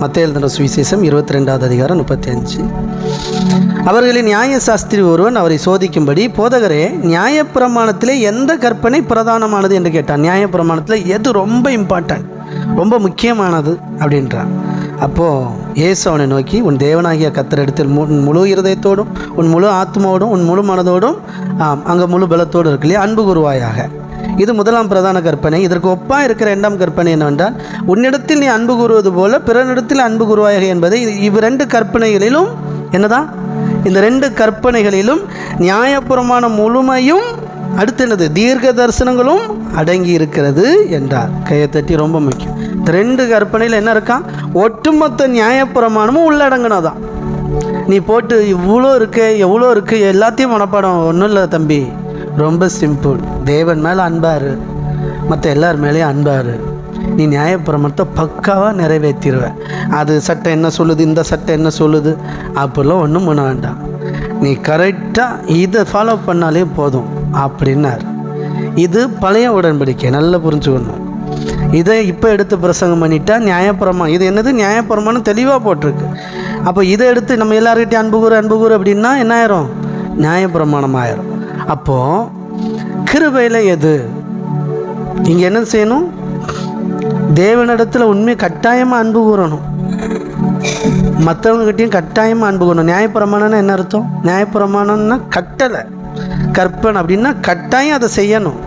மத்திய எழுதின சுவிசேஷம் இருபத்தி ரெண்டாவது அதிகாரம் முப்பத்தி அஞ்சு அவர்களின் நியாய சாஸ்திரி ஒருவன் அவரை சோதிக்கும்படி போதகரே நியாயப்பிரமாணத்திலே எந்த கற்பனை பிரதானமானது என்று கேட்டான். நியாயப்பிரமாணத்தில் எது ரொம்ப இம்பார்ட்டன்ட் ரொம்ப முக்கியமானது அப்படின்றான். அப்போது இயேசு அவனை நோக்கி உன் தேவனாகிய கத்தரிடத்தில் மு உன் முழு இருதயத்தோடும் உன் முழு ஆத்மாவோடும் உன் முழு மனதோடும் ஆம் அங்கே முழு பலத்தோடு இருக்கு இல்லையா? அன்பு குருவாயாக இது முதலாம் பிரதான கற்பனை. இதற்கு ஒப்பாக இருக்கிற இரண்டாம் கற்பனை என்னவென்றால் உன்னிடத்தில் நீ அன்பு கூறுவது போல பிறனிடத்தில் அன்பு கூறுவாயாக என்பதை இவ்விரண்டு கற்பனைகளிலும் என்னதான்? இந்த ரெண்டு கற்பனைகளிலும் நியாயபுரமான முழுமையும் அடுத்து என்னது தீர்க்க தரிசனங்களும் அடங்கி இருக்கிறது என்றார். கையை தட்டி ரொம்ப முக்கியம். இந்த ரெண்டு கற்பனையில் என்ன இருக்கான் ஒட்டுமொத்த நியாயப்பிரமாணமும் உள்ளடங்கினதான் நீ போட்டு இவ்வளோ இருக்கு எவ்வளோ இருக்கு எல்லாத்தையும் மனப்பாடம் ஒன்றும் இல்லை தம்பி. ரொம்ப சிம்பிள் தேவன் மேலே அன்பாரு. மற்ற எல்லார் மேலேயும் அன்பாரு. நீ நியாயப்பிரமத்தை பக்காவாக நிறைவேற்றிடுவேன் அது சட்டம் என்ன சொல்லுது இந்த சட்டம் என்ன சொல்லுது அப்படிலாம் ஒன்றும் பண்ண வேண்டாம். நீ கரெக்டாக இதை ஃபாலோ பண்ணாலே போதும் அப்படின்னார். இது பழைய உடன்படிக்கை நல்லா புரிஞ்சுக்கணும். இதை இப்போ எடுத்து பிரசங்கம் பண்ணிட்டா நியாயப்பிரமா இது என்னது நியாயப்புறமானு தெளிவாக போட்டிருக்கு. அப்போ இதை எடுத்து நம்ம எல்லாருக்கிட்டையும் அன்பு கூறு அப்படின்னா என்ன ஆயிரும்? நியாயப்பிரமாணம் ஆயிரும். அப்போது கிருபையில் எது? நீங்கள் என்ன செய்யணும்? தேவனிடத்தில் உண்மை கட்டாயமாக அன்பு கூறணும். மற்றவங்ககிட்டையும் கட்டாயமாக அன்பு கூறணும். நியாயப்பிரமாணம்னா என்ன அர்த்தம்? நியாயப்பிரமாணம்னா கட்டளை. கற்பனை. அப்படின்னா கட்டாயம் அதை செய்யணும்.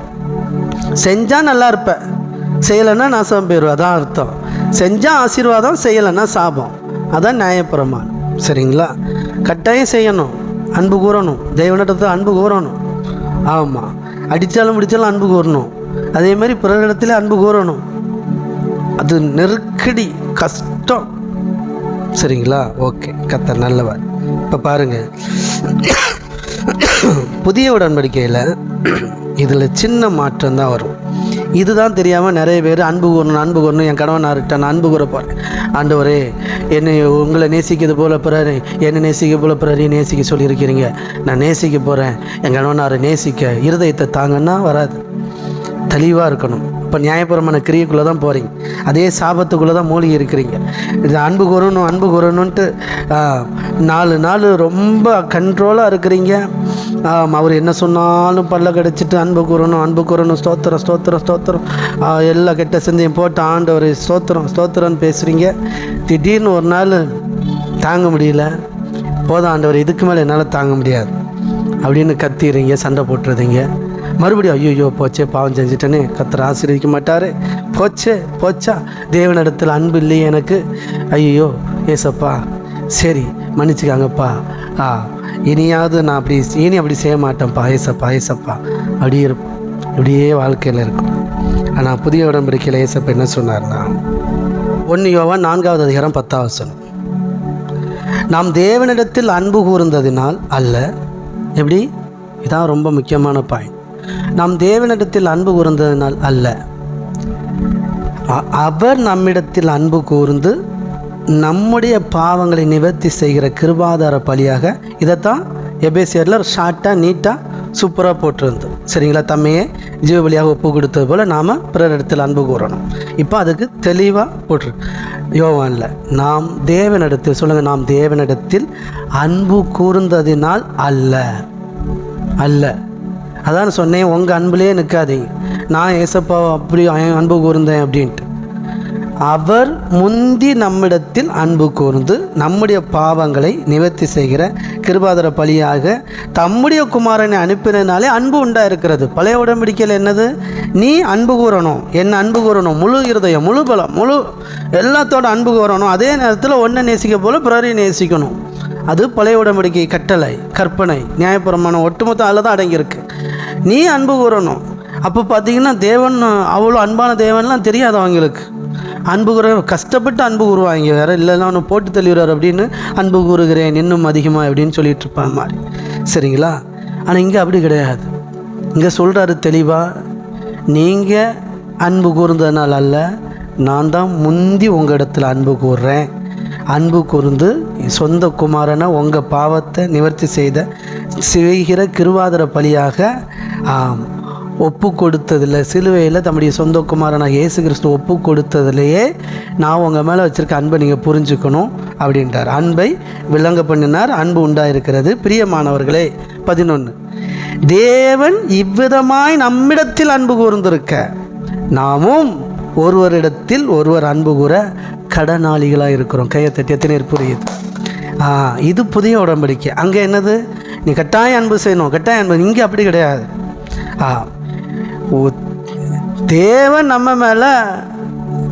செஞ்சால் நல்லா இருப்பேன் செய்யலைன்னா நாசம் போயிடுவேன் அதான் அர்த்தம். செஞ்சால் ஆசீர்வாதம் செய்யலைன்னா சாபம். அதான் நியாயப்பிரமாணம். சரிங்களா? கட்டாயம் செய்யணும். அன்பு கூறணும். தெய்வனிடத்தில் அன்பு கூறணும். ஆமாம் அடித்தாலும் முடித்தாலும் அன்பு கூறணும் அதே மாதிரி பிறரிடத்துல அன்பு கூறணும் அது நெருக்கடி கஷ்டம். சரிங்களா? ஓகே. கத்த நல்லவர். இப்போ பாருங்கள் புதிய உடன்படிக்கையில் இதில் சின்ன மாற்றம் தான் வரும். இதுதான் தெரியாமல் நிறைய பேர் அன்பு கூறணும் அன்பு கூறணும் என் கணவன் நான் அன்பு கூற போகிறேன் ஆண்டவரே என்னை உங்களை நேசிக்கிறது போல பிறர் என்னை நேசிக்க போல பிறரை நேசிக்க சொல்லியிருக்கிறீங்க. நான் நேசிக்க போகிறேன் என் கணவனாரை நேசிக்க இருதயத்தை தாங்கன்னா வராது. தெளிவாக இருக்கணும். இப்போ நியாயபுரமான கிரியைக்குள்ளே தான் போகிறீங்க அதே சாபத்துக்குள்ளே தான் மூழ்கி இருக்கிறீங்க. இது அன்பு கூறணும் அன்பு கூறணுன்ட்டு நாலு நாள் ரொம்ப கண்ட்ரோலாக இருக்கிறீங்க. ஆமாம் அவர் என்ன சொன்னாலும் பல்ல கடிச்சிட்டு அன்பு கூறணும் அன்பு கூறணும். ஸ்தோத்திரம் ஸ்தோத்திரம் ஸ்தோத்திரம். எல்லா கெட்ட சிந்தையும் போட்டு ஆண்டவர் ஸ்தோத்திரம் ஸ்தோத்திரம்னு பேசுகிறீங்க திடீர்னு ஒரு நாள் தாங்க முடியல. போதும் ஆண்டவர் இதுக்கு மேலே என்னால் தாங்க முடியாது. அப்படின்னு கத்திடுறீங்க சண்டை போட்டுறதீங்க மறுபடியும் ஐயோ போச்சே பாவம் செஞ்சுட்டேனே கத்தர் ஆசீர்வதிக்க மாட்டார். போச்சே போச்சா தேவனிடத்தில் அன்பு இல்லையே எனக்கு. ஐயோ ஏசப்பா சரி மன்னிச்சுக்காங்கப்பா. ஆ இனியாவது நான் அப்படி இனி அப்படி செய்ய மாட்டேன் பாயச பாயசப்பா அப்படியே இருப்போம். இப்படியே வாழ்க்கையில் இருக்கும். ஆனால் புதிய உடன்படிக்கையில் ஏசப்பா என்ன சொன்னார்னா ஒன்று யோவான் நான்காவது அதிகாரம் பத்தாவது வசனம். நாம் தேவனிடத்தில் அன்பு கூர்ந்ததினால் அல்ல. எப்படி? இதான் ரொம்ப முக்கியமான பாயிண்ட் நாம் தேவனிடத்தில் அன்பு கூர்ந்ததினால் அல்ல. அவர் நம்மிடத்தில் அன்பு கூர்ந்து நம்முடைய பாவங்களை நிவர்த்தி செய்கிற கிருபாதார பலியாக இதைத்தான் எபேசியரில் ஷார்ட்டாக நீட்டாக சூப்பராக போட்டிருந்தோம் சரிங்களா தம்மையே ஜீவபலியாக ஒப்பு கொடுத்தது போல் நாம் பிறரிடத்தில் அன்பு கூறணும். இப்போ அதுக்கு தெளிவாக போட்டிருக்கு. யோவானில் நாம் தேவனிடத்தில் சொல்லுங்கள் நாம் தேவனிடத்தில் அன்பு கூர்ந்ததினால் அல்ல. அல்ல. அதான் சொன்னேன் உங்கள் அன்புலேயே நிற்காதீங்க. நான் ஏசப்பா அப்படி அன்பு கூர்ந்தேன் அப்படின்ட்டு. அவர் முந்தி நம்மிடத்தில் அன்பு கூர்ந்து நம்முடைய பாவங்களை நிவர்த்தி செய்கிற கிருபாதர பலியாக தம்முடைய குமாரனை அனுப்பினதுனாலே அன்பு உண்டா இருக்கிறது பழைய உடன்படிக்கையில் என்னது? நீ அன்பு கூறணும். என்ன அன்பு கூறணும்? முழு இருதயம் முழு பலம் முழு எல்லாத்தோட அன்பு கூறணும். அதே நேரத்தில் ஒன்றை நேசிக்க போல பிறரை நேசிக்கணும். அது பழைய உடம்படிக்கை கட்டளை கற்பனை நியாயப்பிரமாணம் ஒட்டுமொத்தம் அதில் தான் அடங்கியிருக்கு. நீ அன்பு கூறணும். அப்போ பார்த்தீங்கன்னா தேவன் அவ்வளோ அன்பான தேவன்லாம் தெரியாது அவங்களுக்கு. அன்பு கூற கஷ்டப்பட்டு அன்பு கூறுவாங்க. வேற இல்லைன்னா ஒன்று போட்டு தள்ளிடுறார் அப்படின்னு அன்பு கூறுகிறேன் இன்னும் அதிகமாக அப்படின்னு சொல்லிட்டு இருப்பான் மாதிரி சரிங்களா? ஆனால் இங்கே அப்படி கிடையாது. இங்கே சொல்கிறாரு தெளிவாக நீங்கள் அன்பு கூர்ந்ததுனால அல்ல நான் தான் முந்தி உங்கள் இடத்துல அன்பு கூறுறேன். அன்பு கூர்ந்து சொந்த குமாரனை உங்கள் பாவத்தை நிவர்த்தி செய்த செய்கிற கிருவாதர பலியாக ஆம், ஒப்பு கொடுத்ததில் சிலுவையில் தம்முடைய சொந்த குமாரனாக இயேசு கிறிஸ்து ஒப்பு கொடுத்ததுலேயே நான் உங்கள் மேலே வச்சுருக்க அன்பை நீங்கள் புரிஞ்சுக்கணும் அப்படின்றார். அன்பை விளங்க பண்ணினார். அன்பு உண்டாயிருக்கிறது. பிரியமானவர்களே பதினொன்று தேவன் இவ்விதமாய் நம்மிடத்தில் அன்பு கூர்ந்திருக்க. நாமும் ஒருவரிடத்தில் ஒருவர் அன்பு கூற கடனாளிகளாக இருக்கிறோம். கையை தட்டி எத்தனை புரியுது? ஆ இது புதிய உடன்படிக்கை. அங்கே என்னது? நீ கட்டாயம் அன்பு செய்யணும். கட்டாயம் அன்பு இங்கே அப்படி கிடையாது. ஆ தேவன் நம்ம மேலே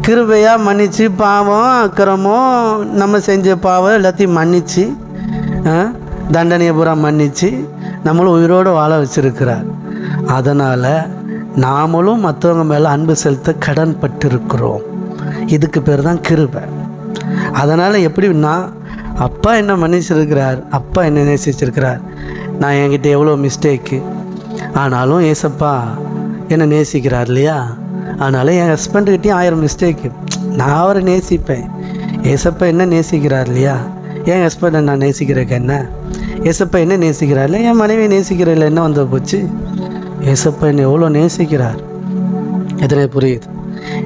கிருபையாக மன்னிச்சு பாவம் அக்கிரமம் நம்ம செஞ்ச பாவம் எல்லாத்தையும் மன்னிச்சு தண்டனையை பூரா மன்னிச்சு நம்மளும் உயிரோடு வாழ வச்சிருக்கிறார். அதனால் நாமளும் மற்றவங்க மேலே அன்பு செலுத்த கடன் பட்டிருக்கிறோம் இதுக்கு பேர் தான் கிருபை. அதனால் எப்படின்னா அப்பா என்ன மன்னிச்சிருக்கிறார் அப்பா என்ன நேசிச்சிருக்கிறார் நான் என்கிட்ட எவ்வளோ மிஸ்டேக்கு ஆனாலும் ஏசப்பா என்னை நேசிக்கிறார் இல்லையா? அதனால் என் ஹஸ்பண்டுக்கிட்டேயும் ஆயிரம் மிஸ்டேக்கு நான் அவரை நேசிப்பேன். ஏசப்பா என்ன நேசிக்கிறார் இல்லையா? என் ஹஸ்பண்டை நான் நேசிக்கிறதுக்கு என்ன? ஏசப்பா என்ன நேசிக்கிறார் இல்லை என் மனைவியை நேசிக்கிறதில்ல என்ன வந்து போச்சு? ஏசப்பா என்னை எவ்வளோ நேசிக்கிறார்? எத்தனை புரியுது?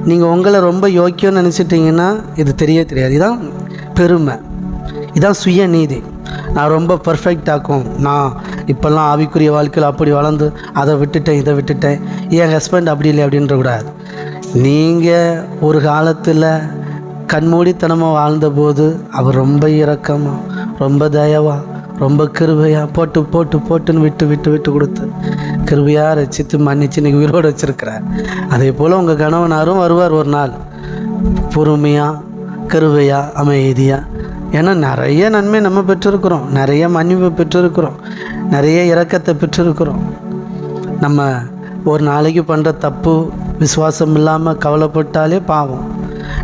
நீங்கள் உங்களை ரொம்ப யோக்கியம்னு நினச்சிட்டிங்கன்னா இது தெரிய தெரியாது. இதான் பெருமை. இதான் சுயநீதி. நான் ரொம்ப பர்ஃபெக்டாக்கும் நான் இப்போல்லாம் ஆவிக்குரிய வாழ்க்கையில் அப்படி வளர்ந்து அதை விட்டுட்டேன் இதை விட்டுட்டேன். என் ஹஸ்பண்ட் அப்படி இல்லை அப்படின்ற கூடாது நீங்கள் ஒரு காலத்தில் கண்மூடித்தனமாக வாழ்ந்தபோது அவர் ரொம்ப இரக்கமாக ரொம்ப தயவா ரொம்ப கிருபையாக போட்டு போட்டு போட்டுன்னு விட்டு விட்டு விட்டு கொடுத்து கிருபையாக ரசித்து மன்னிச்சு இன்னைக்கு உயிரோடு வச்சுருக்கிறார். அதே போல் உங்கள் கணவனாரும் வருவார் ஒரு நாள். பொறுமையாக கருவையாக அமைதியாக ஏன்னா நிறைய நன்மை நம்ம பெற்றிருக்கிறோம். நிறைய மன்னிப்பு பெற்றிருக்கிறோம். நிறைய இறக்கத்தை பெற்றிருக்கிறோம். நம்ம ஒரு நாளைக்கு பண்ணுற தப்பு விசுவாசம் இல்லாமல் கவலைப்பட்டாலே பாவம்.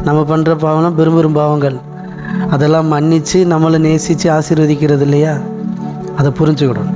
நம்ம பண்ணுற பாவம்லாம் பெரும் பெரும் பாவங்கள். அதெல்லாம் மன்னித்து நம்மளை நேசித்து ஆசீர்வதிக்கிறது இல்லையா? அதை புரிஞ்சுக்கிடணும்